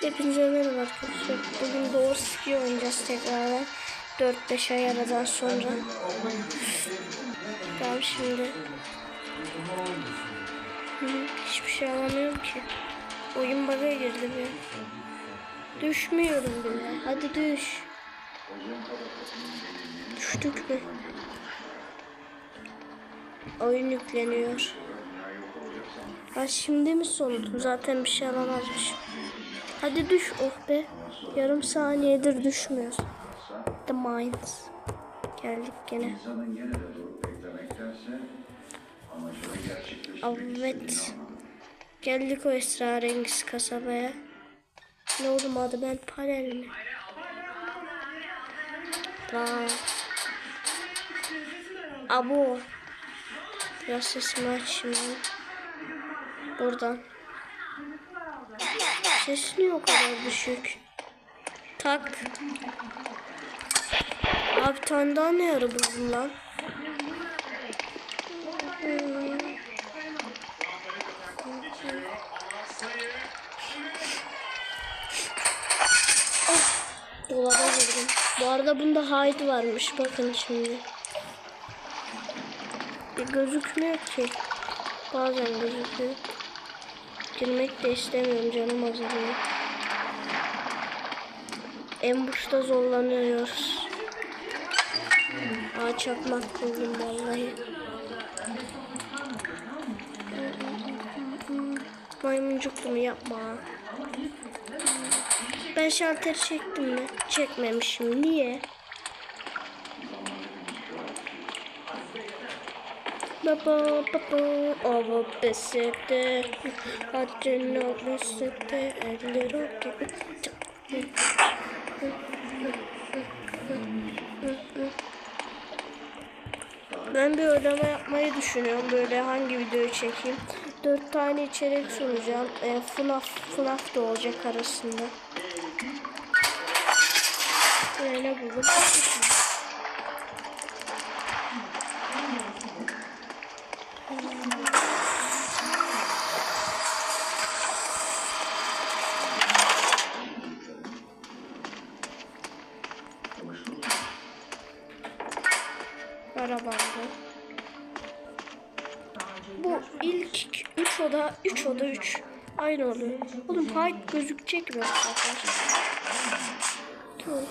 Hepinize merhaba arkadaşlar. Bugün Doğu Ski oynayacağız tekrardan. 4-5 ay aradan sonra. Tamam şimdi. Hiçbir şey alamıyorum ki. Oyun bug'a girdi bir. Düşmüyorum bile. Hadi düş. Düştük mü? Oyun yükleniyor. Ha şimdi mi sonuldum? Zaten bir şey alamazmışım. Hadi düş oh be. Yarım saniyedir düşmüyoruz. The Minds. Geldik gene. Evet. Geldik o esrarengiz kasabaya. Ne oğlum adı ben panel mi? Vay. Abo. Biraz sesimi aç şimdi. Buradan. Ses niye o kadar düşük? Tak. Abi tane daha ne ara buldun lan? Of, dolaba girdim. Bu arada bunda hide varmış. Bakın şimdi. Bir gözükmüyor ki. Bazen gözüküyor. Girmek de istemiyorum canım azalıyor. En başta zorlanıyoruz. Aa çakmak buldum vallahi. Maymuncukluğumu yapma. Ben şalteri çektim mi? Çekmemişim. Niye? Baba baba ava besekte Acına besekte Elleri okey Ben bir ödeme yapmayı düşünüyorum. Böyle hangi videoyu çekeyim. Dört tane içerik sunacağım. E, FNAF, FNAF da olacak arasında. Böyle buldum? Üç oda, üç oda üç. Aynı oluyor. Oğlum hayır gözükecek mi? Dur.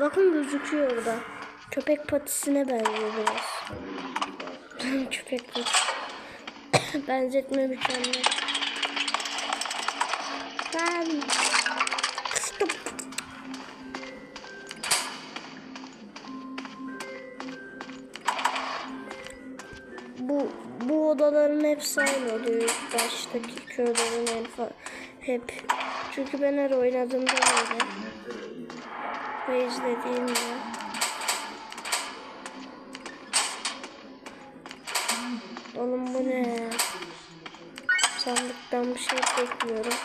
Bakın gözüküyor orada. Köpek patisine benziyor biraz. Köpek patisi. Benzetme mükemmel. Ben baştaki iki odanın en fa- hep. Çünkü ben her oynadığımda böyle. Ve izlediğimde. Oğlum bu ne? Sandıktan bir şey bekliyorum.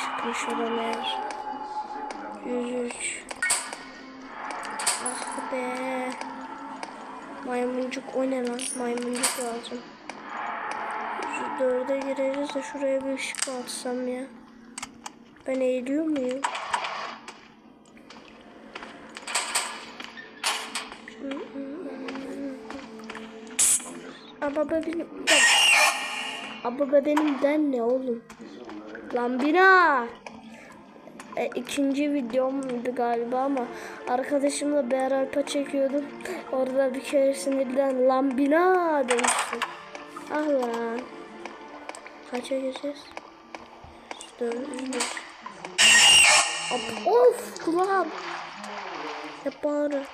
Çıkmış olan eğer 103 ah be. Maymuncuk o ne lan? Maymuncuk lazım. Dörde gireriz de şuraya bir ışık atsam ya. Ben eğiliyor muyum? Ama benim Ama benim den ne oğlum? Lan bina. E, ikinci videomdu galiba ama arkadaşımla Beralp'a çekiyordum. Orada bir kere sinirden lan bina demiştim. Ah lan. Kaça gireceğiz? Dördüncü. Of, kulağım. Hep bağırıyor.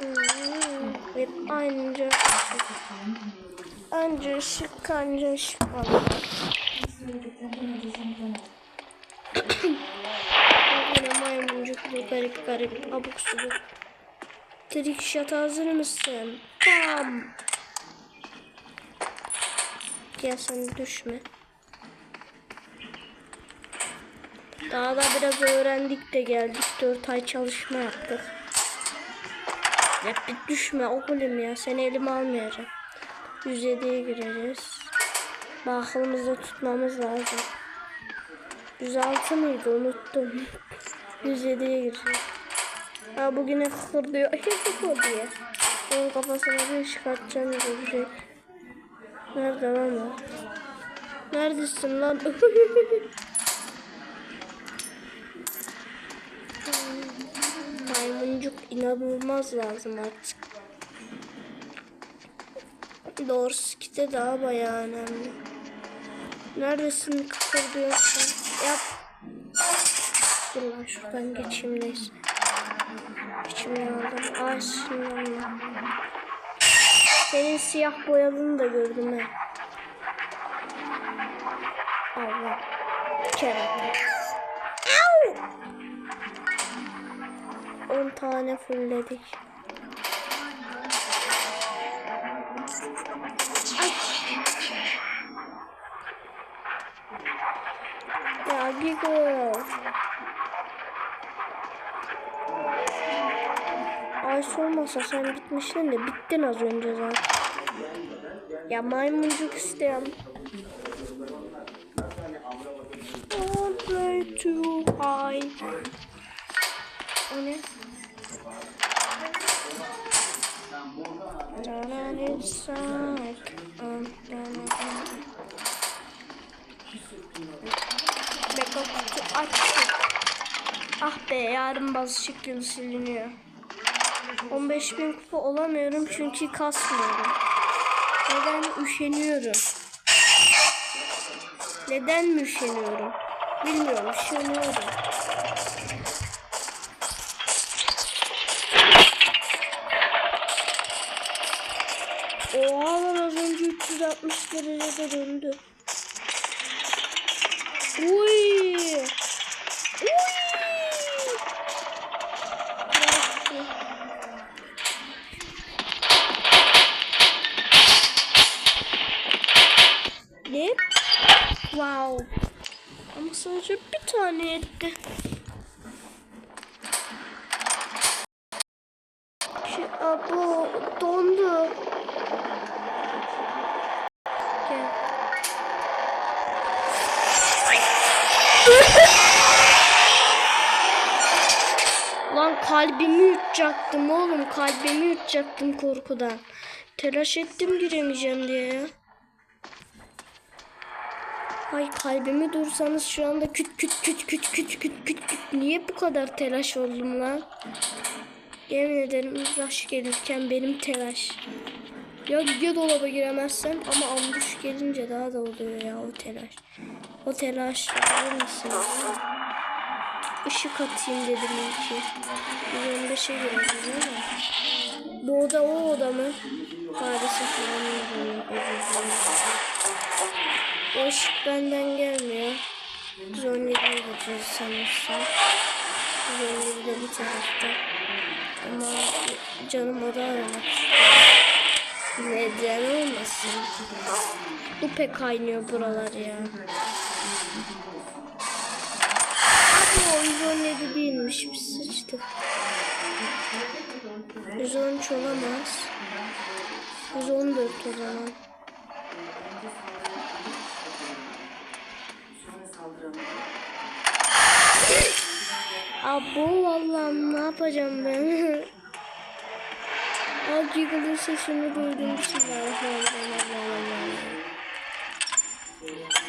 Hmm, Hep aynı Anca ışık kanca ışık var. Yine maymuncuklu garip garip abuk subuk. Trick shot hazır mısın? Bam. Gel sen düşme. Daha da biraz öğrendik de geldik. 4 ay çalışma yaptık. Ya bir düşme oğlum ya. Seni elime almayacağım. 107'ye gireceğiz. Bakalımızda tutmamız lazım. 106 mıydı unuttum. 107'ye gireceğiz. Ha bugüne kıkır diyor. Kıkır diye. Onun kafasına bir çıkartacağım görecek. Nerede lan o? Neredesin lan? Maymuncuk inanılmaz lazım artık. Doğrusu ki de daha bayağı önemli. Neredesin kıpırdıyorsun? Yap. Dur lan şuradan geçeyim neyse. İçimden aldım. Ay sinirlenme. Senin siyah boyadığını da gördüm ha. Allah. Kerata. Au! 10 tane fullledik. Ya Gigo. Ay sormasa sen bitmiştin de bittin az önce zaten. Ya maymuncuk isteyen. Oh, way too high. O ne? Down inside. Um, kutu açtık. Ah be yarın bazı şekil siliniyor. 15.000 kupa olamıyorum çünkü kasmıyorum. Neden üşeniyorum? Neden mi üşeniyorum? Bilmiyorum üşeniyorum. Oha lan az önce 360 derecede döndü. Ne? Wow. Ama sadece bir tane etti. Şey, aa, bu dondu. Lan kalbimi yutacaktım oğlum. Kalbimi yutacaktım korkudan. Telaş ettim giremeyeceğim diye. Ay kalbimi dursanız şu anda küt küt küt küt küt küt küt küt. Niye bu kadar telaş oldum lan? Yemin ederim rush gelirken benim telaş. Ya ya dolaba giremezsem ama ambush gelince daha da oluyor ya o telaş. O telaş var mısın? Işık atayım dedim ilki. 115'e gireceğiz ama. Bu oda o oda mı? Maalesef yanıyorum. O ışık benden gelmiyor. 117'ye gideceğiz sanırsam. 117 de bu tarafta. Ama canım oda aramak istiyor. Neden olmasın? Bu pek kaynıyor buralar ya. O 117 değilmiş. Biz sıçtık. 113 olamaz. 114 o zaman. Abo vallahi ne yapacağım ben? Al Giggle'ın sesini duydum.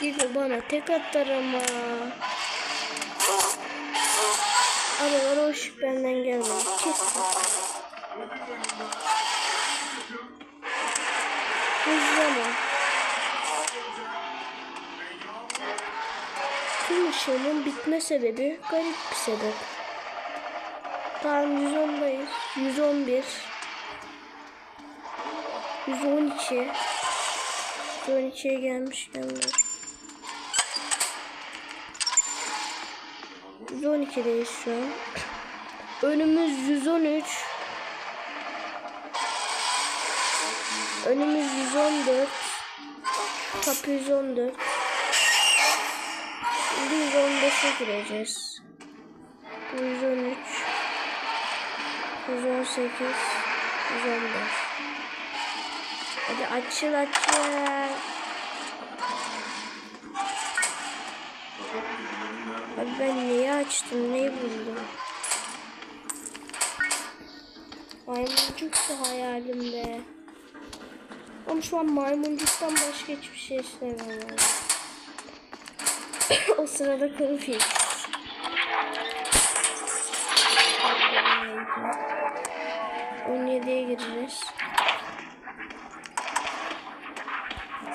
Giggle bana tek atar ama. Abi o benden gelmiyor. Kesin. Hızlama. Tüm ışığımın bitme sebebi garip bir sebep. Tamam 110'dayız. 111. 112. 112'ye gelmişken dur. 112'deyiz şu an. Önümüz 113. Önümüz 114. Top 114. Şimdi 115'e gireceğiz. 113 118 115 Hadi açıl açıl. Abi ben neyi açtım neyi buldum? Maymuncuktu hayalimde. Ama şu an maymuncuktan başka hiçbir şey istemiyorum. o sırada kırık yiyor. 17'ye gireceğiz.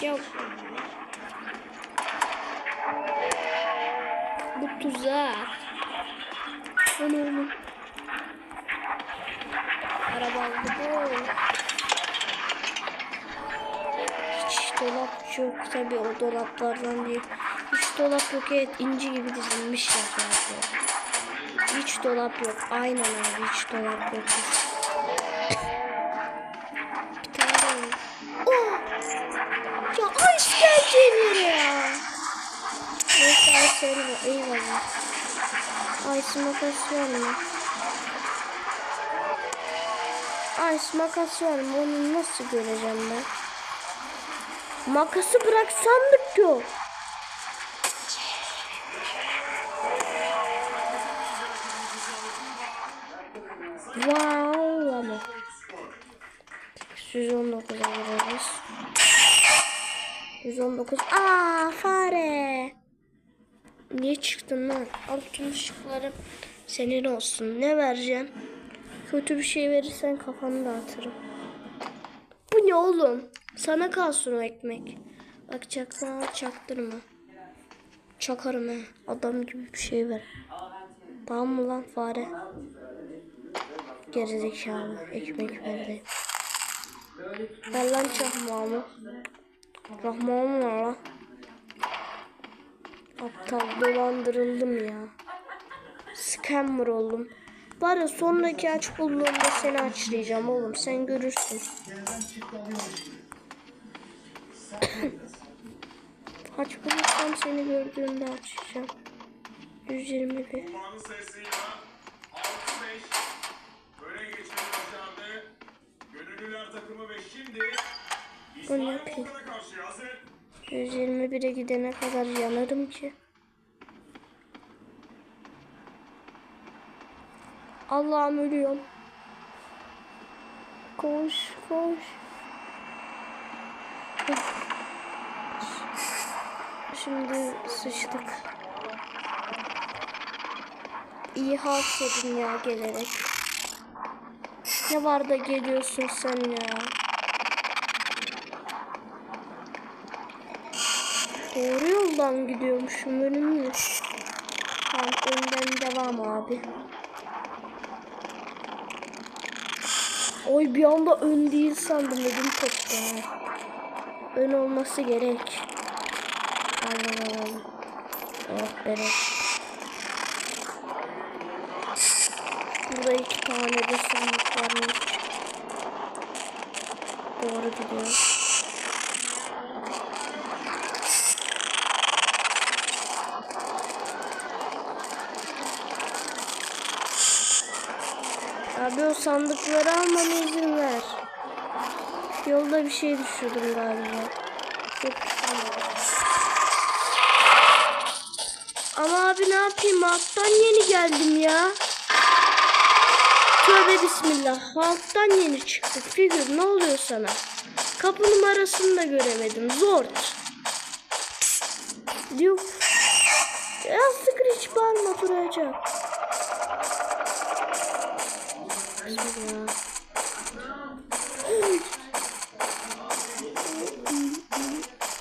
Ya bu tuzak. Onu. Araba aldı. Hiç dolap yok tabi o dolaplardan değil. Dolap yok evet inci gibi dizilmiş ya zaten. Hiç dolap yok. Aynen abi hiç dolap yok. Bir tane. Oh! Ya ay işkenceleri ya. Neyse ay söyleme. Eyvallah. Ay makas var mı? Ay makas var mı? Onu nasıl göreceğim ben? Makası bırak sandık yok. Wow ama. 119'a gireriz. 119. Aa fare. Niye çıktın lan? Al tüm ışıkları senin olsun. Ne vereceksin? Kötü bir şey verirsen kafanı dağıtırım. Bu ne oğlum? Sana kalsın o ekmek. Bak çakma çaktırma. Çakarım he. Adam gibi bir şey ver. Tamam mı lan fare? Gerizekalı ekmek verdi. Ver lan çakmağımı. Rahmanım var lan. Aptal dolandırıldım ya. Scammer oldum. Bari sonraki aç bulduğumda seni açlayacağım oğlum sen görürsün. aç bulursam seni gördüğümde açacağım. 121. Gönüllüler takımı ve şimdi İsmail. Volkan'a karşı hazır. 121'e gidene kadar yanarım ki. Allah'ım ölüyorum. Koş koş. Şimdi sıçtık. İyi halt edin ya gelerek. Ne var da geliyorsun sen ya. Doğru yoldan gidiyormuşum önümüz. Tamam önden devam abi. Oy bir anda ön değil sandım koptu. ha. Ön olması gerek. Aynen alalım. Oh bebek. Burada iki tane de sandık varmış. Doğru gidiyor. Abi o sandıkları almama izin ver. Yolda bir şey düşürdüm galiba. Ama abi ne yapayım alttan yeni geldim ya. Tövbe bismillah. Halktan yeni çıktık. Figür ne oluyor sana? Kapı numarasını da göremedim. Zor. Diyor. Ya hiç bağırma duracak.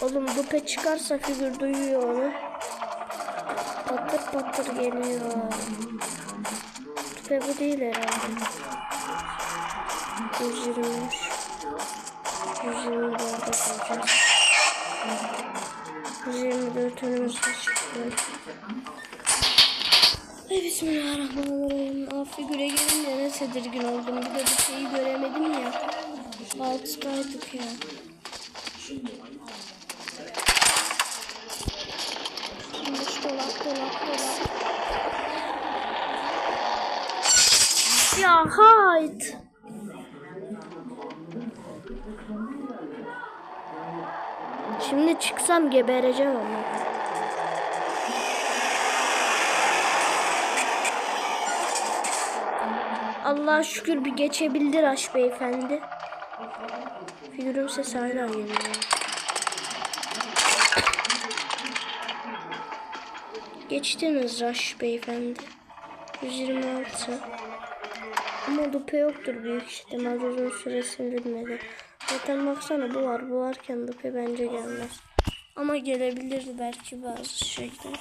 Oğlum dupe çıkarsa figür duyuyor onu. Patır patır geliyor. Dupe bu değil herhalde. 123. 124'e koyacağız. 124 önümüzde çıktı. Ay bismillahirrahmanirrahim. Aa, figüre gelince ne tedirgin oldum. Bir de bir şeyi göremedim ya. Altıdaydık ya. Şimdi dolap. Dolap dolap. Ya hayt. Şimdi çıksam gebereceğim ama. Allah'a şükür bir geçebildi Raş beyefendi. Figürün sesi hala geliyor. Geçtiniz Raş beyefendi. 126. Ama dupe yoktur büyük ihtimal uzun süresini bilmedi. Zaten baksana bu var bu varken dupe bence gelmez. Ama gelebilir belki bazı şeyler.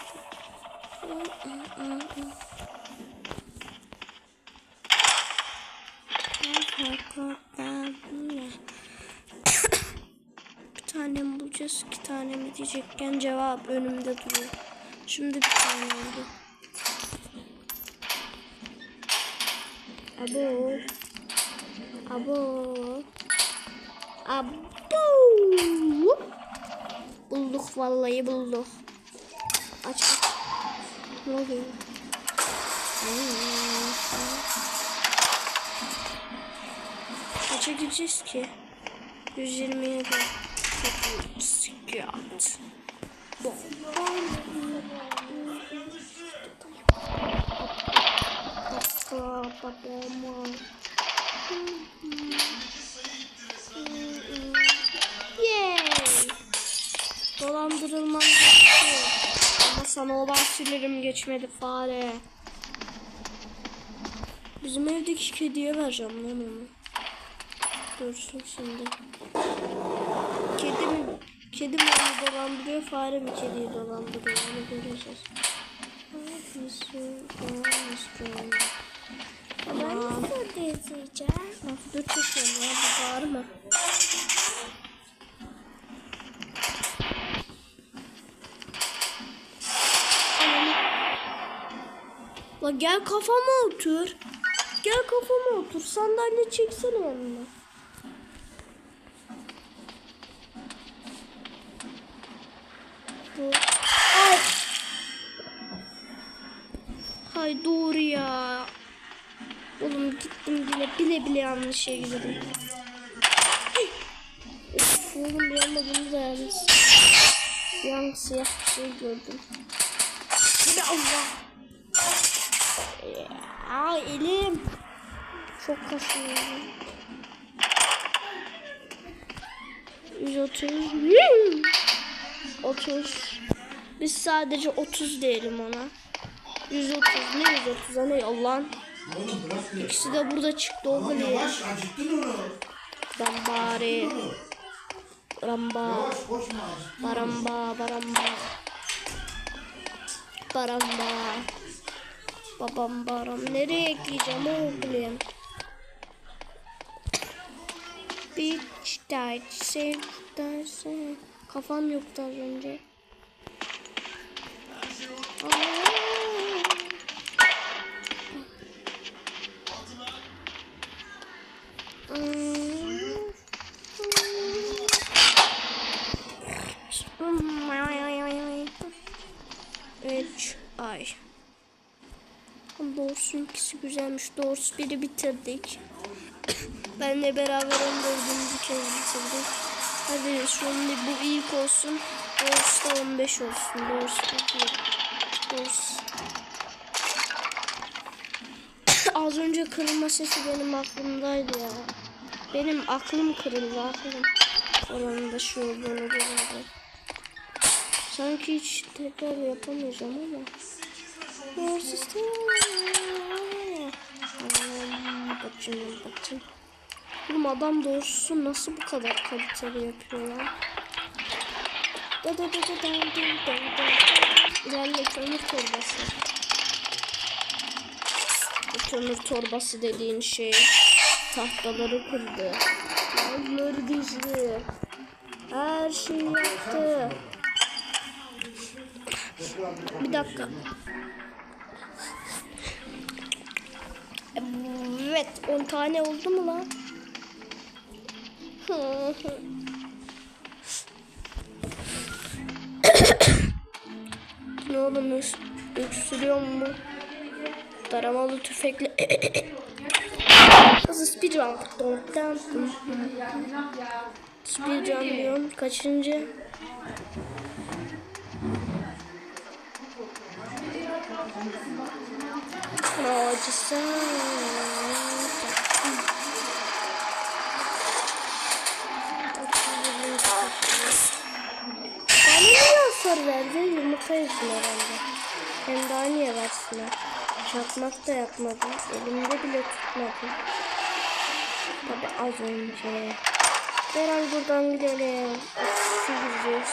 bir tane mi bulacağız iki tane mi diyecekken cevap önümde duruyor. Şimdi bir tane oldu. Abo. Abo. Abo. Bulduk vallahi bulduk. Aç. Ne oluyor? Kaça gideceğiz ki? 127. Sikat. Yay! Dolandırılmam geçti. Ama sana olan sinirim geçmedi fare. Bizim evdeki kediye vereceğim lan onu. Dursun şimdi. Kedi mi? Kedi mi onu dolandırıyor, fare mi kediyi dolandırıyor? Onu göreceğiz. Ben nasıl diyeceğim? Of, dur çekiyorum ya, bu bağırma. La gel kafama otur. Gel kafama otur. Sandalye çeksene. Dur. Ay. Hay doğru ya. Oğlum gittim bile bile bile yanlış girdim. Ay. Of oğlum bir anda bunu da yanlış. Bir an siyah bir şey gördüm. Bir Allah. Ya elim. Çok kasıyor. 130. Hmm. 30. Biz sadece 30 diyelim ona. 130 ne 130 ne Allah'ın. Oğlum bırak. İkisi de burada çıktı oğlum ya. Yavaş acıttın onu. Rambari. Ramba. Yavaş koşma acıttın. Baramba. Baramba. Baramba. Babam baram. Nereye ekleyeceğim oğlum? Beach died. Save derse. Kafam yoktu az önce. Aa. İkisi güzelmiş. Doğrusu biri bitirdik. Benle beraber 14. kez bitirdik. Hadi şimdi bu ilk olsun. Doğrusu da 15 olsun. Doğrusu da. Doğrusu. Az önce kırılma sesi benim aklımdaydı ya. Benim aklım kırıldı aklım. Oranın da şu olduğunu görünce. Sanki hiç tekrar yapamayacağım ama. Your sister. Bakayım bakayım. Oğlum adam doğrusu nasıl bu kadar kaliteli yapıyor lan? Da da da da da da da da. İlerle kömür torbası. Bu kömür torbası dediğin şey tahtaları kırdı. Lavları dizdi. Her şeyi yaptı. Bir dakika. Evet 10 tane oldu mu lan? ne oğlum Öksürüyor mu? Taramalı tüfekle. Hızlı speedrun. Speedrun diyorum. Kaçıncı? Acısı. Bana niye hasar verdi? Yumurta yüzüne herhalde. Hem daha niye versinler? Çakmak da yapmadım. Elimde bile tutmadım. Tabi az önce. Herhalde buradan gidelim. 32 gideceğiz.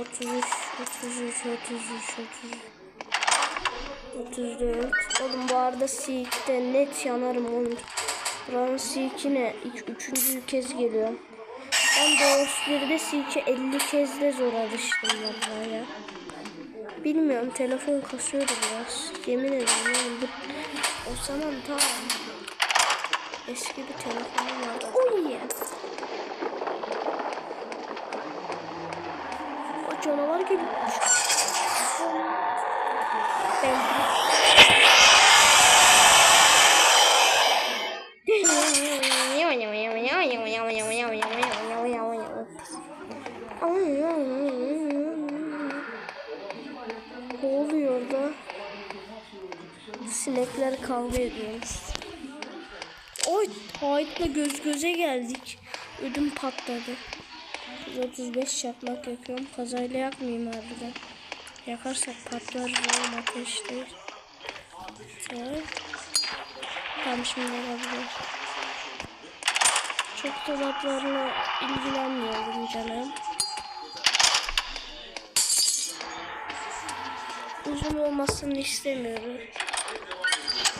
33, 33, 33, 33. 34. Oğlum bu arada Seek'te net yanarım oğlum. Buranın Seek'ine ilk üçüncü kez geliyor. Ben Doğuş 1'de Seek'e 50 kez de zor alıştım vallahi ya. Bilmiyorum telefon kasıyordu biraz. Yemin ederim oğlum bu, o zaman ta eski bir telefonum vardı. Oh yeah. O canavar geliyor. Ne oluyor orada? Sinekler kavga ediyormuş. Oy, Hait'le göz göze geldik. Ödüm patladı. 135 çakmak yakıyorum. Kazayla yakmayayım harbiden. Yakarsak patlar oğlum ateşte. Evet. Tamam şimdi olabilir. Çok dolaplarla ilgilenmiyorum canım. Uzun olmasını istemiyorum.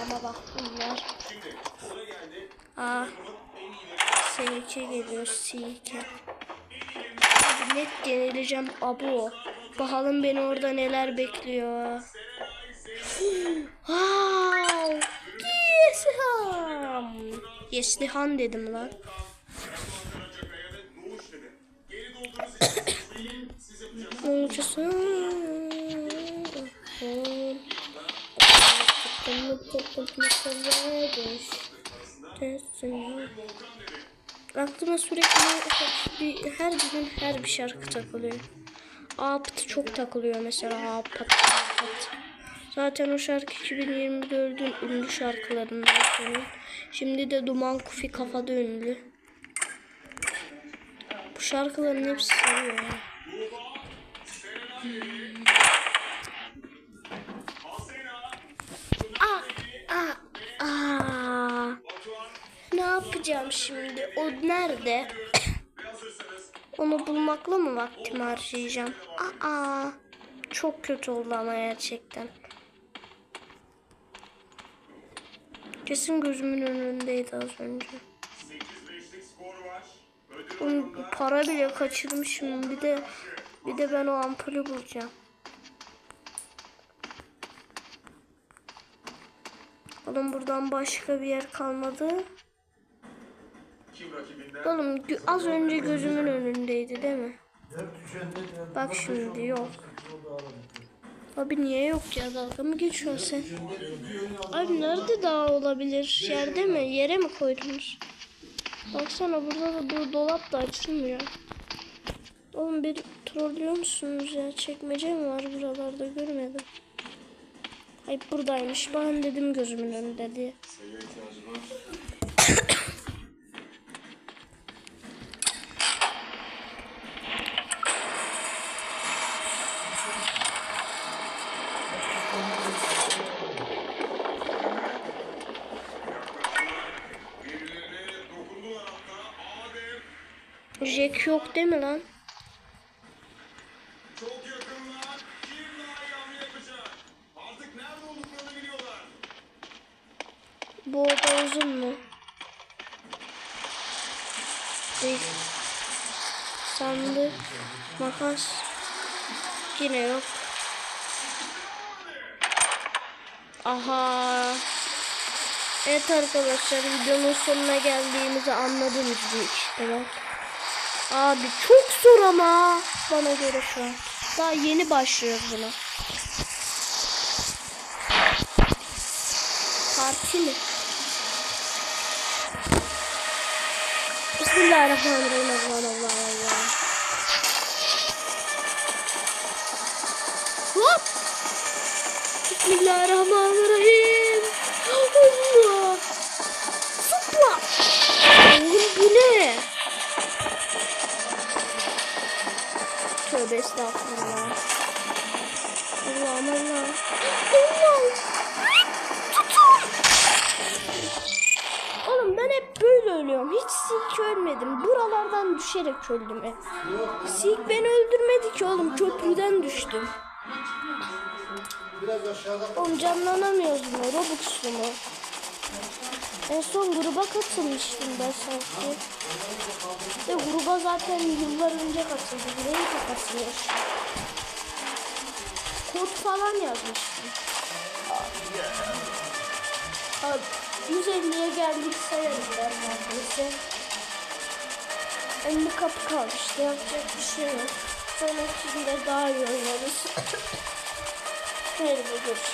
Ama bak bunlar. Aa. S2 geliyor S2. Abi net yenileceğim abo. Bakalım beni orada neler bekliyor. wow. Yeslihan. Yeslihan dedim lan. Aklıma sürekli her gün her bir şarkı takılıyor. Apıt çok takılıyor mesela Apıt. Zaten o şarkı 2024'ün ünlü şarkılarından biri. Şimdi de Duman Kufi kafada ünlü. Bu şarkıların hepsi sarıyor ya. Aa, aa, aa. Ne yapacağım şimdi? O nerede? Onu bulmakla mı vaktimi harcayacağım? Aa, çok kötü oldu ama gerçekten. Kesin gözümün önündeydi az önce. 8-5'lik skor var. Ödül Oğlum, para bile kaçırmışım. Bir de bir de ben o ampulü bulacağım. Oğlum buradan başka bir yer kalmadı. Oğlum az önce gözümün önündeydi değil mi? Bak şimdi yok. Abi niye yok ya dalga mı geçiyorsun sen? Abi nerede daha olabilir? Yerde mi? Yere mi koydunuz? Baksana burada da bu dolap da açılmıyor. Oğlum bir trollüyor musunuz ya? Çekmece mi var buralarda görmedim. Ay buradaymış. Ben dedim gözümün önünde diye. Yok değil mi lan? çok yakınlar. Kim daha iyi hamle yapacak? Artık nerede olduklarını biliyorlar. Bu oda uzun mu? Değil. Sandık. Makas. Yine yok. Aha. Evet arkadaşlar videonun sonuna geldiğimizi anladınız büyük ihtimal. Abi çok zor ama bana göre şu an. Daha yeni başlıyoruz buna. Parti mi? Bismillahirrahmanirrahim. Allah Allah Allah. Hop. Bismillahirrahmanirrahim. Estağfurullah. Allah'ım Allah. Oğlum ben hep böyle ölüyorum. Hiç silk ölmedim. Buralardan düşerek öldüm hep. Silk beni öldürmedi ki oğlum. Köprüden düştüm. Oğlum canlanamıyoruz mu? Robux'lu mu? En son gruba katılmıştım ben sanki. Ve gruba zaten yıllar önce katıldım. Nereye katılıyor? Kod falan yazmıştım. Abi, 150'ye geldik sayarız ben neredeyse. 50 kapı kalmıştı. Yapacak bir şey yok. Sonrakinde daha iyi oynarız. Hayırlı görüşürüz.